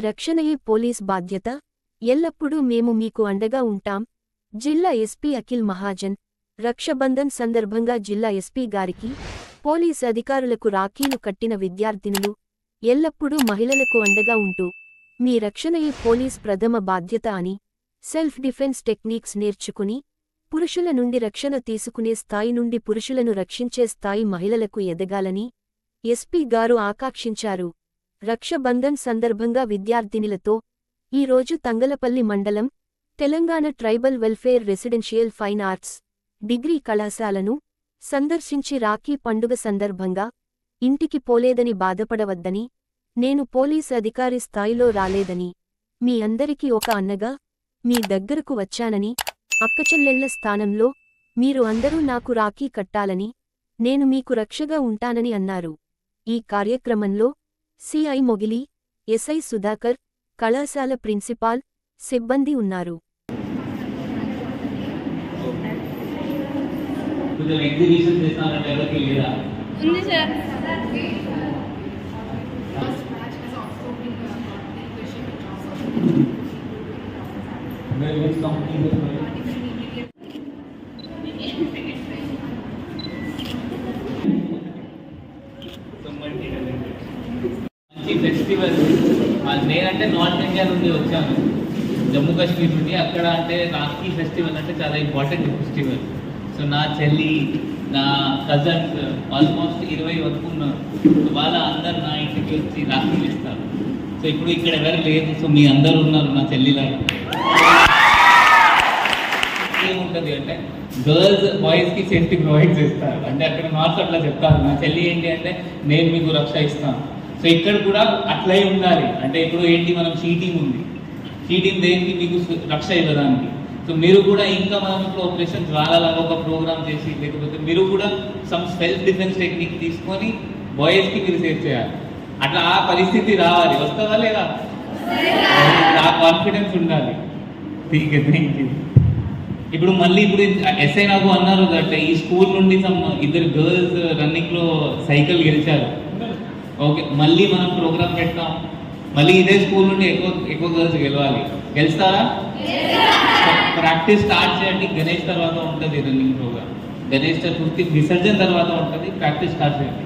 రక్షణయే police బాధ్యత. ఎల్లప్పుడూ మేము మీకు అండగా ఉంటాం. జిల్లా ఎస్పీ అఖిల్ మహాజన్ రక్షబంధన్ సందర్భంగా జిల్లా ఎస్పీ గారికి పోలీస్ అధికారులకు రాఖీలు కట్టిన విద్యార్థినులు ఎల్లప్పుడూ మహిళలకు అండగా ఉంటూ మీ రక్షణయే పోలీస్ ప్రథమ బాధ్యత అని సెల్ఫ్ డిఫెన్స్ టెక్నిక్స్ నేర్చుకుని పురుషుల నుండి రక్షణ తీసుకునే స్థాయి నుండి పురుషులను రక్షించే స్థాయి మహిళలకు ఎదగాలని ఎస్పీ గారు ఆకాంక్షించారు. రక్షబంధన్ సందర్భంగా విద్యార్థినిలతో ఈరోజు తంగలపల్లి మండలం Telangana tribal welfare residential fine arts degree కళాశాలను సందర్శించి రాఖీ పండుగ సందర్భంగా ఇంటికి పోలేదని బాధపడవద్దని నేను పోలీస్ అధికారి స్థాయిలో రాలేదని మీ అందరికీ ఒక అన్నగా మీ దగ్గరకు వచ్చానని అక్కచెల్లెళ్ళ స్థానంలో మీరు అందరూ నాకు రాఖీ కట్టాలని నేను మీకు రక్షగా ఉంటానని అన్నారు. ఈ కార్యక్రమంలో సిఐ మొగిలి ఎస్ఐ సుధాకర్ కళాశాల ప్రిన్సిపాల్ సిబ్బంది ఉన్నారు. Where company? ఫెస్టివల్. నేనంటే నార్త్ ఇండియా నుండి వచ్చాను. జమ్మూ కాశ్మీర్ నుండి. అక్కడ అంటే రాఖీ ఫెస్టివల్ అంటే చాలా ఇంపార్టెంట్ ఫెస్టివల్. సో నా చెల్లి నా కజన్స్ ఆల్మోస్ట్ ఇరవై వరకు ఉన్నారు. వాళ్ళ అందరు నా ఇంటికి వచ్చి రాఖీలు ఇస్తారు సో ఇప్పుడు ఇక్కడ ఎవరు లేదు సో మీ అందరు ఉన్నారు నా చెల్లిలాగా. ఏముంటుంది అంటే గర్ల్స్ బాయ్స్కి సేఫ్టీ ప్రొవైడ్ చేస్తారు. అంటే అక్కడ నార్త్ అట్లా చెప్తారు. నా చెల్లి ఏంటి అంటే నేను మీకు రక్ష ఇస్తాను. సో ఇక్కడ కూడా అట్లే ఉండాలి. అంటే ఇప్పుడు ఏంటి మనం షీటింగ్ ఉంది. షీటింగ్ దేనికి? మీకు రక్ష ఇవ్వడానికి. సో మీరు కూడా ఇంకా మనం ఇప్పుడు ఆపరేషన్ జ్వాలలాగా ఒక ప్రోగ్రామ్ చేసి లేకపోతే మీరు కూడా సమ్ సెల్ఫ్ డిఫెన్స్ టెక్నిక్ తీసుకొని బాయ్స్కి మీరు సేవ్ చేయాలి. అట్లా ఆ పరిస్థితి రావాలి. వస్తుందా లేదా? ఆ కాన్ఫిడెన్స్ ఉండాలి. Thank you. ఇప్పుడు మళ్ళీ ఇప్పుడు ఎస్ఐ నాకు అన్నారు దట్ ఈ స్కూల్ నుండి సమ్ ఇద్దరు గర్ల్స్ రన్నింగ్లో సైకిల్ గెలిచారు. ఓకే మళ్ళీ మనం ప్రోగ్రామ్ పెట్టాం మళ్ళీ ఇదే స్కూల్ నుండి ఎక్కువ ఎక్కువ గర్ల్స్ గెలవాలి. గెలుస్తారా? ప్రాక్టీస్ స్టార్ట్ చేయండి. గణేష్ తర్వాత ఉంటుంది రన్నింగ్ ప్రోగ్రామ్. గణేష్ చతుర్థి విసర్జన తర్వాత ఉంటుంది. ప్రాక్టీస్ స్టార్ట్ చేయండి.